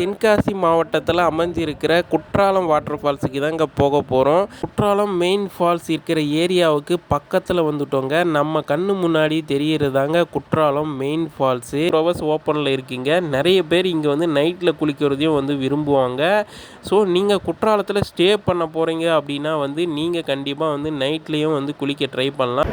தென்காசி மாவட்டத்தில் அமைஞ்சிருக்கிற குற்றாலம் வாட்டர் ஃபால்ஸுக்கு தாங்க போக போகிறோம் குற்றாலம் மெயின் ஃபால்ஸ் இருக்கிற ஏரியாவுக்கு பக்கத்தில் வந்துட்டோங்க. நம்ம கண்ணு முன்னாடி தெரியறதாங்க குற்றாலம் மெயின் ஃபால்ஸு ஹவர்ஸ் ஓப்பனில் இருக்கீங்க. நிறைய பேர் இங்கே வந்து நைட்டில் குளிக்கிறதையும் வந்து விரும்புவாங்க. ஸோ நீங்கள் குற்றாலத்தில் ஸ்டே பண்ண போகிறீங்க அப்படின்னா வந்து நீங்கள் கண்டிப்பாக வந்து நைட்லேயும் வந்து குளிக்க ட்ரை பண்ணலாம்.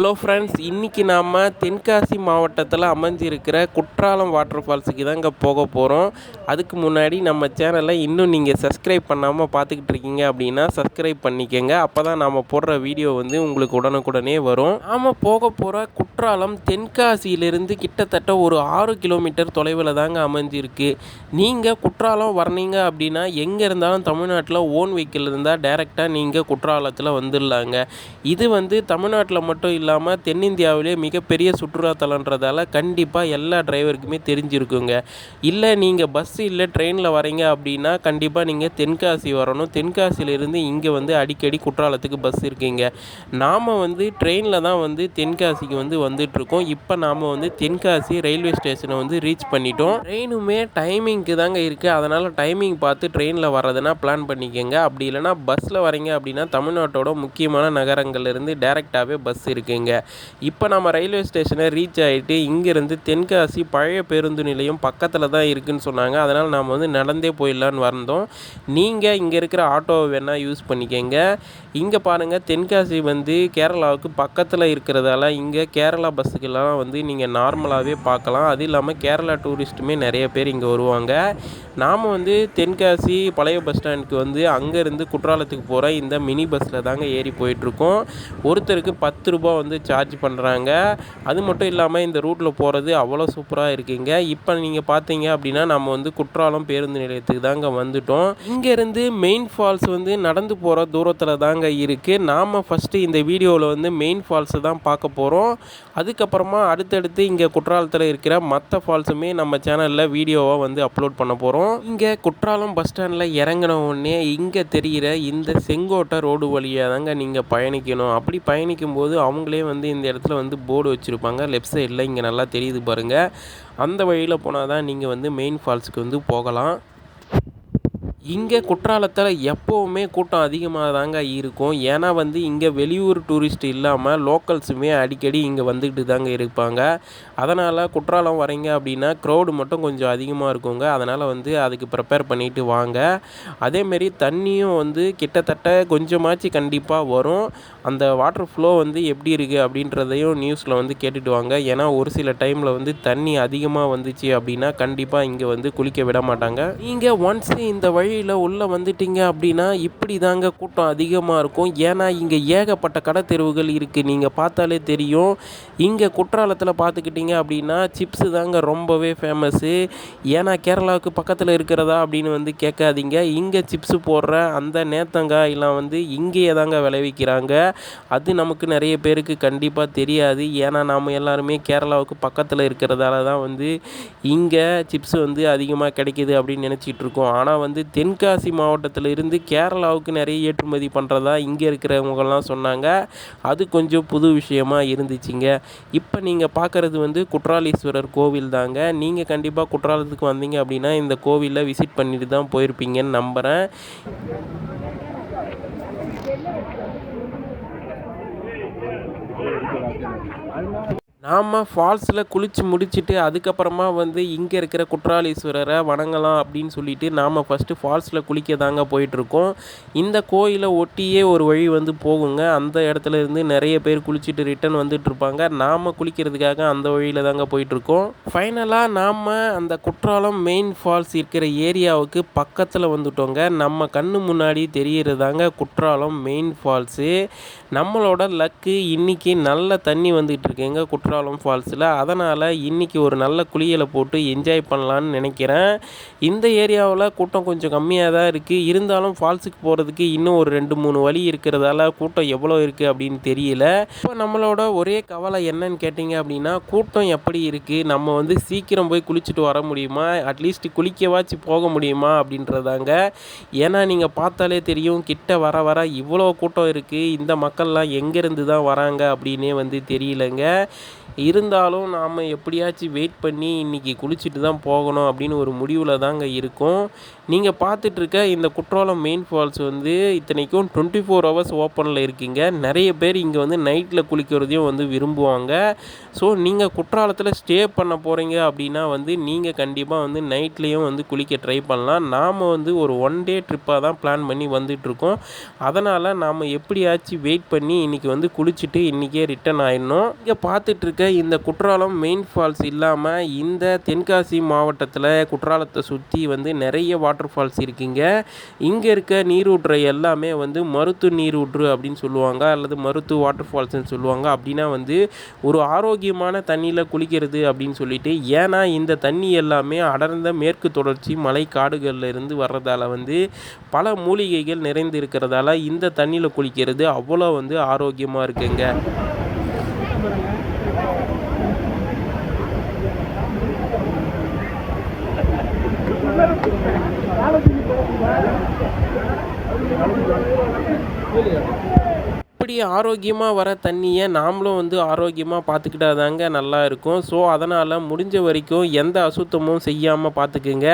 ஹலோ ஃப்ரெண்ட்ஸ் இன்றைக்கி நாம் தென்காசி மாவட்டத்தில் அமைஞ்சிருக்கிற குற்றாலம் வாட்டர் ஃபால்ஸுக்கு தாங்க போக போகிறோம் அதுக்கு முன்னாடி நம்ம சேனலை இன்னும் நீங்கள் சப்ஸ்கிரைப் பண்ணாமல் பார்த்துக்கிட்டு இருக்கீங்க அப்படின்னா சப்ஸ்கிரைப் பண்ணிக்கோங்க. அப்போ தான் நாம் போடுற வீடியோ வந்து உங்களுக்கு உடனுக்குடனே வரும். நாம் போக போகிற குற்றாலம் தென்காசியிலிருந்து கிட்டத்தட்ட ஒரு ஆறு கிலோமீட்டர் தொலைவில் தாங்க அமைஞ்சிருக்கு. நீங்கள் குற்றாலம் வரனீங்க அப்படின்னா எங்கே இருந்தாலும் தமிழ்நாட்டில் ஓன் வெஹிக்கிள் இருந்தால் டேரெக்டாக நீங்கள் குற்றாலத்தில் வந்துடலாங்க. இது வந்து தமிழ்நாட்டில் மட்டும் இல்லை இல்லாமல் தென்னிந்தியாவிலே மிகப்பெரிய சுற்றுலாத்தலன்றதால கண்டிப்பாக எல்லா டிரைவருக்குமே தெரிஞ்சிருக்குங்க. இல்லை நீங்கள் பஸ் இல்லை ட்ரெயினில் வரீங்க அப்படின்னா கண்டிப்பாக நீங்கள் தென்காசி வரணும். தென்காசியிலேருந்து இங்கே வந்து அடிக்கடி குற்றாலத்துக்கு பஸ் இருக்குங்க. நாம் வந்து ட்ரெயினில் தான் வந்து தென்காசிக்கு வந்து வந்துட்டுருக்கோம். இப்போ நாம் வந்து தென்காசி ரயில்வே ஸ்டேஷனை வந்து ரீச் பண்ணிட்டோம். ட்ரெயினுமே டைமிங்க்கு தாங்க இருக்குது அதனால் டைமிங் பார்த்து ட்ரெயினில் வர்றதுனா பிளான் பண்ணிக்கோங்க. அப்படி இல்லைனா பஸ்ஸில் வரீங்க அப்படின்னா தமிழ்நாட்டோட முக்கியமான நகரங்கள்லேருந்து டேரெக்டாகவே பஸ் இருக்குங்க. இப்போ நம்ம ரயில்வே ஸ்டேஷனை ரீச் ஆகிட்டு இங்கேருந்து தென்காசி பழைய பேருந்து நிலையம் பக்கத்தில் தான் இருக்குதுன்னு சொன்னாங்க. அதனால் நாம் வந்து நடந்தே போயிடலான்னு வந்தோம். நீங்கள் இங்கே இருக்கிற ஆட்டோவை வேணால் யூஸ் பண்ணிக்கோங்க. இங்கே பாருங்கள் தென்காசி வந்து கேரளாவுக்கு பக்கத்தில் இருக்கிறதால இங்கே கேரளா பஸ்ஸுக்கெல்லாம் வந்து நீங்கள் நார்மலாகவே பார்க்கலாம். அது இல்லாமல் கேரளா டூரிஸ்ட்டுமே நிறைய பேர் இங்கே வருவாங்க. நாம் வந்து தென்காசி பழைய பஸ் ஸ்டாண்டுக்கு வந்து அங்கேருந்து குற்றாலத்துக்கு போகிற இந்த மினி பஸ்ஸில் தாங்க ஏறி போயிட்டுருக்கோம். ஒருத்தருக்கு பத்து ரூபா வந்து சார்ஜ் பண்ணுறாங்க அது மட்டும் இல்லாமல் இந்த ரூட்டில் போகிறது அவ்வளோ சூப்பராக இருக்குங்க. இப்போ நீங்கள் பார்த்தீங்க அப்படின்னா நம்ம வந்து குற்றாலம் பேருந்து நிலையத்துக்கு தாங்க வந்துட்டோம். இங்கேருந்து மெயின் ஃபால்ஸ் வந்து நடந்து போகிற தூரத்தில் தாங்க இருக்குது நாம் ஃபஸ்ட்டு இந்த வீடியோவில் வந்து மெயின் ஃபால்ஸை தான் பார்க்க போகிறோம் அதுக்கப்புறமா அடுத்தடுத்து இங்கே குற்றாலத்தில் இருக்கிற மற்ற ஃபால்ஸுமே நம்ம சேனலில் வீடியோவாக வந்து அப்லோட் பண்ண போகிறோம் இங்கே குற்றாலம் பஸ் ஸ்டாண்டில் இறங்கின உடனே இங்கே தெரிகிற இந்த செங்கோட்டை ரோடு வழியாக தாங்க நீங்கள் பயணிக்கணும். அப்படி பயணிக்கும் போது அவங்களே வந்து இந்த இடத்துல வந்து போர்டு வச்சுருப்பாங்க. லெஃப்ட் சைடில் இங்கே நல்லா தெரியுது பாருங்கள் அந்த வழியில் போனால் தான் நீங்கள் வந்து மெயின் ஃபால்ஸுக்கு வந்து போகலாம். இங்கே குற்றாலத்தில் எப்போவுமே கூட்டம் அதிகமாக தாங்க இருக்கும். ஏன்னா வந்து இங்கே வெளியூர் டூரிஸ்ட் இல்லாமல் லோக்கல்ஸுமே அடிக்கடி இங்கே வந்துக்கிட்டு தாங்க இருப்பாங்க. அதனால் குற்றாலம் வரீங்க அப்படின்னா க்ரௌடு மட்டும் கொஞ்சம் அதிகமாக இருக்குங்க. அதனால் வந்து அதுக்கு ப்ரிப்பேர் பண்ணிட்டு வாங்க. அதேமாரி தண்ணியும் வந்து கிட்டத்தட்ட கொஞ்சமாச்சு கண்டிப்பாக வரும். அந்த வாட்டர் ஃப்ளோ வந்து எப்படி இருக்குது அப்படின்றதையும் நியூஸில் வந்து கேட்டுட்டு வாங்க. ஏன்னா ஒரு சில டைமில் வந்து தண்ணி அதிகமாக வந்துச்சு அப்படின்னா கண்டிப்பாக இங்கே வந்து குளிக்க விட மாட்டாங்க. நீங்கள் ஒன்ஸ் இந்த வழியில் உள்ளே வந்துட்டீங்க அப்படின்னா இப்படி தாங்க கூட்டம் அதிகமாக இருக்கும். ஏன்னா இங்கே ஏகப்பட்ட கடை தெருவுகள் இருக்குது நீங்கள் பார்த்தாலே தெரியும். இங்கே குற்றாலத்தில் பார்த்துக்கிட்டிங்க அப்படின்னா சிப்ஸு தாங்க ரொம்பவே ஃபேமஸ்ஸு ஏன்னா கேரளாவுக்கு பக்கத்தில் இருக்கிறதா அப்படின்னு வந்து கேட்காதீங்க. இங்கே சிப்ஸு போடுற அந்த நேத்தங்காயெல்லாம் வந்து இங்கேயே தாங்க விளைவிக்கிறாங்க. அது நமக்கு நிறைய பேருக்கு கண்டிப்பாக தெரியாது. ஏன்னா நாம் எல்லாருமே கேரளாவுக்கு பக்கத்தில் இருக்கிறதால தான் வந்து இங்கே சிப்ஸ் வந்து அதிகமாக கிடைக்கிது அப்படின்னு நினச்சிட்டு இருக்கோம். ஆனால் வந்து தென்காசி மாவட்டத்தில் இருந்து கேரளாவுக்கு நிறைய ஏற்றுமதி பண்ணுறதா இங்கே இருக்கிறவங்கலாம் சொன்னாங்க. அது கொஞ்சம் புது விஷயமா இருந்துச்சுங்க. இப்போ நீங்கள் பார்க்குறது வந்து குற்றாலீஸ்வரர் கோவில் தாங்க. நீங்கள் கண்டிப்பாக குற்றாலத்துக்கு வந்தீங்க அப்படின்னா இந்த கோவிலில் விசிட் பண்ணிட்டு தான் போயிருப்பீங்கன்னு நம்புகிறேன் நாம் ஃபால்ஸில் குளித்து முடிச்சுட்டு அதுக்கப்புறமா வந்து இங்கே இருக்கிற குற்றாலீஸ்வரரை வணங்கலாம் அப்படின்னு சொல்லிட்டு நாம் ஃபஸ்ட்டு ஃபால்ஸில் குளிக்க தாங்க போயிட்டுருக்கோம். இந்த கோயிலை ஒட்டியே ஒரு வழி வந்து போகுங்க. அந்த இடத்துல இருந்து நிறைய பேர் குளிச்சுட்டு ரிட்டன் வந்துட்டுருப்பாங்க. நாம் குளிக்கிறதுக்காக அந்த வழியில் தாங்க போயிட்டுருக்கோம். ஃபைனலாக நாம் அந்த குற்றாலம் மெயின் ஃபால்ஸ் இருக்கிற ஏரியாவுக்கு பக்கத்தில் வந்துட்டோங்க. நம்ம கண்ணு முன்னாடி தெரிகிறதாங்க குற்றாலம் மெயின் ஃபால்ஸு நம்மளோட லக்கு இன்றைக்கி நல்ல தண்ணி வந்துகிட்டு இருக்குங்க குற்ற குற்றாலம் ஃபால்ஸில். அதனால் இன்றைக்கி ஒரு நல்ல குளியலை போட்டு என்ஜாய் பண்ணலான்னு நினைக்கிறேன். இந்த ஏரியாவில் கூட்டம் கொஞ்சம் கம்மியாக தான் இருக்குது இருந்தாலும் ஃபால்ஸுக்கு போகிறதுக்கு இன்னும் ஒரு ரெண்டு மூணு வழி இருக்கிறதால கூட்டம் எவ்வளோ இருக்குது அப்படின்னு தெரியல. இப்போ நம்மளோட ஒரே கவலை என்னன்னு கேட்டிங்க அப்படின்னா கூட்டம் எப்படி இருக்குது நம்ம வந்து சீக்கிரம் போய் குளிச்சுட்டு வர முடியுமா? அட்லீஸ்ட் குளிக்கவாச்சு போக முடியுமா அப்படின்றதாங்க. ஏன்னா நீங்கள் பார்த்தாலே தெரியும் கிட்ட வர வர இவ்வளோ கூட்டம் இருக்குது இந்த மக்கள்லாம் எங்கேருந்து தான் வராங்க அப்படின்னே வந்து தெரியலங்க. இருந்தாலும் நாம் எப்படியாச்சும் வெயிட் பண்ணி இன்றைக்கி குளிச்சுட்டு தான் போகணும் அப்படின்னு ஒரு முடிவில் தாங்க இருக்கும். நீங்கள் பார்த்துட்ருக்க இந்த குற்றாலம் மெயின் ஃபால்ஸ் வந்து இத்தனைக்கும் டுவெண்ட்டி ஃபோர் ஹவர்ஸ் ஓப்பனில் இருக்குங்க. நிறைய பேர் இங்கே வந்து நைட்டில் குளிக்கிறதையும் வந்து விரும்புவாங்க. ஸோ நீங்கள் குற்றாலத்தில் ஸ்டே பண்ண போகிறீங்க அப்படின்னா வந்து நீங்கள் கண்டிப்பாக வந்து நைட்லேயும் வந்து குளிக்க ட்ரை பண்ணலாம். நாம் வந்து ஒரு ஒன் டே ட்ரிப்பாக தான் பிளான் பண்ணி வந்துட்டுருக்கோம் அதனால் நாம் எப்படியாச்சும் வெயிட் பண்ணி இன்றைக்கி வந்து குளிச்சுட்டு இன்றைக்கே ரிட்டன் ஆயிடணும். இங்கே பார்த்துட்ருக்க இந்த குற்றாலம் மெயின் ஃபால்ஸ் இல்லாமல் இந்த தென்காசி மாவட்டத்தில் குற்றாலத்தை சுற்றி வந்து நிறைய வாட்டர் ஃபால்ஸ் இருக்குங்க. இங்கே இருக்க நீரூற்றை எல்லாமே வந்து மருத்து நீரூற்று அப்படின்னு சொல்லுவாங்க அல்லது மருத்து வாட்டர் ஃபால்ஸ்னு சொல்லுவாங்க. அப்படின்னா வந்து ஒரு ஆரோக்கியமான தண்ணியில் குளிக்கிறது அப்படின்னு சொல்லிட்டு ஏன்னா இந்த தண்ணி எல்லாமே அடர்ந்த மேற்கு தொடர்ச்சி மலை காடுகளில் இருந்து வர்றதால வந்து பல மூலிகைகள் நிறைந்து இருக்கிறதால இந்த தண்ணியில் குளிக்கிறது அவ்வளோ வந்து ஆரோக்கியமாக இருக்குங்க. Fala Thank you. இப்படி ஆரோக்கியமாக வர தண்ணியை நாமளும் வந்து ஆரோக்கியமாக பார்த்துக்கிட்டாதாங்க நல்லா இருக்கும். ஸோ அதனால் முடிஞ்ச வரைக்கும் எந்த அசுத்தமும் செய்யாமல் பார்த்துக்குங்க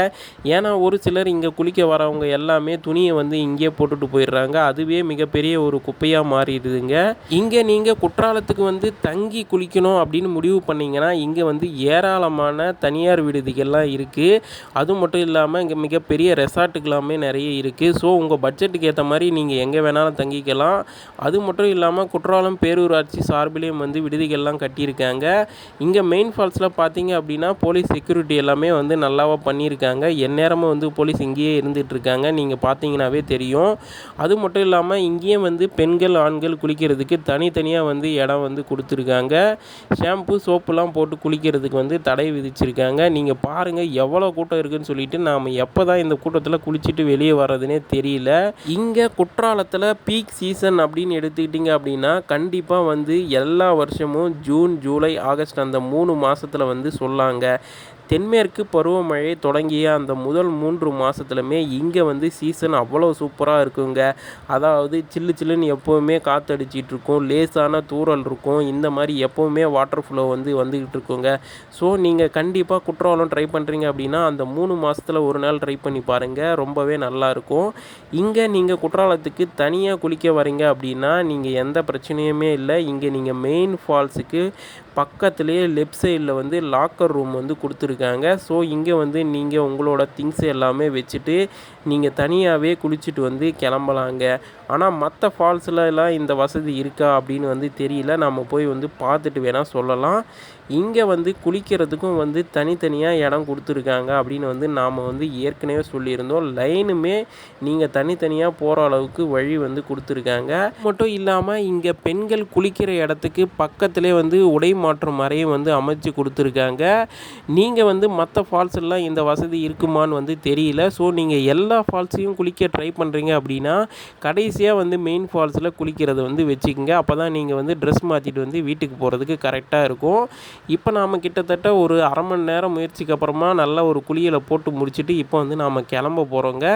ஏன்னா ஒரு சிலர் இங்கே குளிக்க வரவங்க எல்லாமே துணியை வந்து இங்கே போட்டுட்டு போயிடுறாங்க. அதுவே மிகப்பெரிய ஒரு குப்பையாக மாறிடுதுங்க. இங்கே நீங்கள் குற்றாலத்துக்கு வந்து தங்கி குளிக்கணும் அப்படின்னு முடிவு பண்ணிங்கன்னா இங்கே வந்து ஏராளமான தனியார் விடுதிகள்லாம் இருக்குது அது மட்டும் இல்லாமல் இங்கே மிகப்பெரிய ரெசார்ட்டுக்கெல்லாமே நிறைய இருக்குது ஸோ உங்கள் பட்ஜெட்டுக்கு ஏற்ற மாதிரி நீங்கள் எங்கே வேணாலும் தங்கிக்கலாம். அது மட்டும் இல்லாமல் குற்றாலம் பேரூராட்சி சார்பிலையும் வந்து விடுதிகள்லாம் கட்டியிருக்காங்க. இங்கே மெயின் ஃபால்ஸில் பார்த்தீங்க அப்படின்னா போலீஸ் செக்யூரிட்டி எல்லாமே வந்து நல்லாவாக பண்ணியிருக்காங்க. எந்நேரமும் வந்து போலீஸ் இங்கேயே இருந்துகிட்டு இருக்காங்க நீங்கள் பார்த்தீங்கன்னாவே தெரியும். அது மட்டும் இல்லாமல் இங்கேயும் வந்து பெண்கள் ஆண்கள் குளிக்கிறதுக்கு தனித்தனியாக வந்து இடம் வந்து கொடுத்துருக்காங்க. ஷாம்பு சோப்புலாம் போட்டு குளிக்கிறதுக்கு வந்து தடை விதிச்சிருக்காங்க. நீங்கள் பாருங்கள் எவ்வளோ கூட்டம் இருக்குன்னு சொல்லிட்டு நாம் எப்போ தான் இந்த கூட்டத்தில் குளிச்சுட்டு வெளியே வர்றதுனே தெரியல. இங்கே குற்றாலத்தில் பீக் சீசன் அப்படின்னு எடுத்துக்கிட்டு எடுத்துக்கிட்டிங்க அப்படின்னா கண்டிப்பாக வந்து எல்லா வருஷமும் ஜூன் ஜூலை ஆகஸ்ட் அந்த மூணு மாதத்தில் வந்து சொல்லாங்க. தென்மேற்கு பருவமழை தொடங்கிய அந்த முதல் மூன்று மாதத்துலையுமே இங்கே வந்து சீசன் அவ்வளோ சூப்பராக இருக்குங்க. அதாவது சில்லு சில்லுன்னு எப்போவுமே காற்றடிச்சிட்டு இருக்கும். லேசான தூறல் இருக்கும். இந்த மாதிரி எப்போவுமே வாட்டர் ஃப்ளோ வந்து வந்துக்கிட்டு இருக்குங்க. ஸோ நீங்கள் கண்டிப்பாக குற்றாலம் ட்ரை பண்ணுறீங்க அப்படின்னா அந்த மூணு மாதத்தில் ஒரு நாள் ட்ரை பண்ணி பாருங்கள் ரொம்பவே நல்லாயிருக்கும் இங்கே நீங்கள் குற்றாலத்துக்கு தனியாக குளிக்க வரீங்க அப்படின்னா நீங்கள் எந்த பிரச்சனையுமே இல்லை. இங்கே நீங்கள் மெயின் ஃபால்ஸுக்கு பக்கத்துலேயே லெஃப்ட் சைடில் வந்து லாக்கர் ரூம் வந்து கொடுத்துருக்காங்க. ஸோ இங்கே வந்து நீங்கள் உங்களோட திங்ஸ் எல்லாமே வச்சுட்டு நீங்கள் தனியாகவே குளிச்சுட்டு வந்து கிளம்பலாங்க. ஆனால் மற்ற ஃபால்ஸ்லலாம் இந்த வசதி இருக்கா அப்படின்னு வந்து தெரியல. நம்ம போய் வந்து பார்த்துட்டு வேணால் சொல்லலாம். இங்கே வந்து குளிக்கிறதுக்கும் வந்து தனித்தனியாக இடம் கொடுத்துருக்காங்க அப்படின்னு வந்து நாம் வந்து ஏற்கனவே சொல்லியிருந்தோம். லைனுமே நீங்கள் தனித்தனியாக போகிற அளவுக்கு வழி வந்து கொடுத்துருக்காங்க. மட்டும் இல்லாமல் இங்கே பெண்கள் குளிக்கிற இடத்துக்கு பக்கத்திலே வந்து உடை மாற்றம் அறையும் வந்து அமைச்சு கொடுத்துருக்காங்க. நீங்கள் வந்து மற்ற ஃபால்ஸ் எல்லாம் இந்த வசதி இருக்குமான்னு வந்து தெரியல. ஸோ நீங்கள் எல்லா ஃபால்ஸையும் குளிக்க ட்ரை பண்ணுறீங்க அப்படின்னா கடைசியாக வந்து மெயின் ஃபால்ஸில் குளிக்கிறத வந்து வச்சுக்கோங்க. அப்போ தான் நீங்கள் வந்து ட்ரெஸ் மாற்றிட்டு வந்து வீட்டுக்கு போகிறதுக்கு கரெக்டாக இருக்கும். இப்போ நாம் கிட்டத்தட்ட ஒரு அரை மணி நேரம் முயற்சிக்கு அப்புறமா நல்ல ஒரு குழியில் போட்டு முடிச்சுட்டு இப்போ வந்து நாம் கிளம்ப போகிறோங்க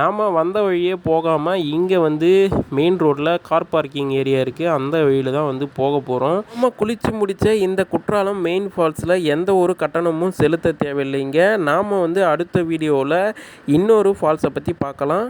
நாம் வந்த வழியே போகாமல் இங்கே வந்து மெயின் ரோட்டில் கார் பார்க்கிங் ஏரியா இருக்குது அந்த வழியில் தான் வந்து போக போகிறோம் நம்ம குளித்து முடித்த இந்த குற்றாலம் மெயின் ஃபால்ஸில் எந்த ஒரு கட்டணமும் செலுத்த தேவையில்லைங்க. நாம் வந்து அடுத்த வீடியோவில் இன்னொரு ஃபால்ஸை பற்றி பார்க்கலாம்.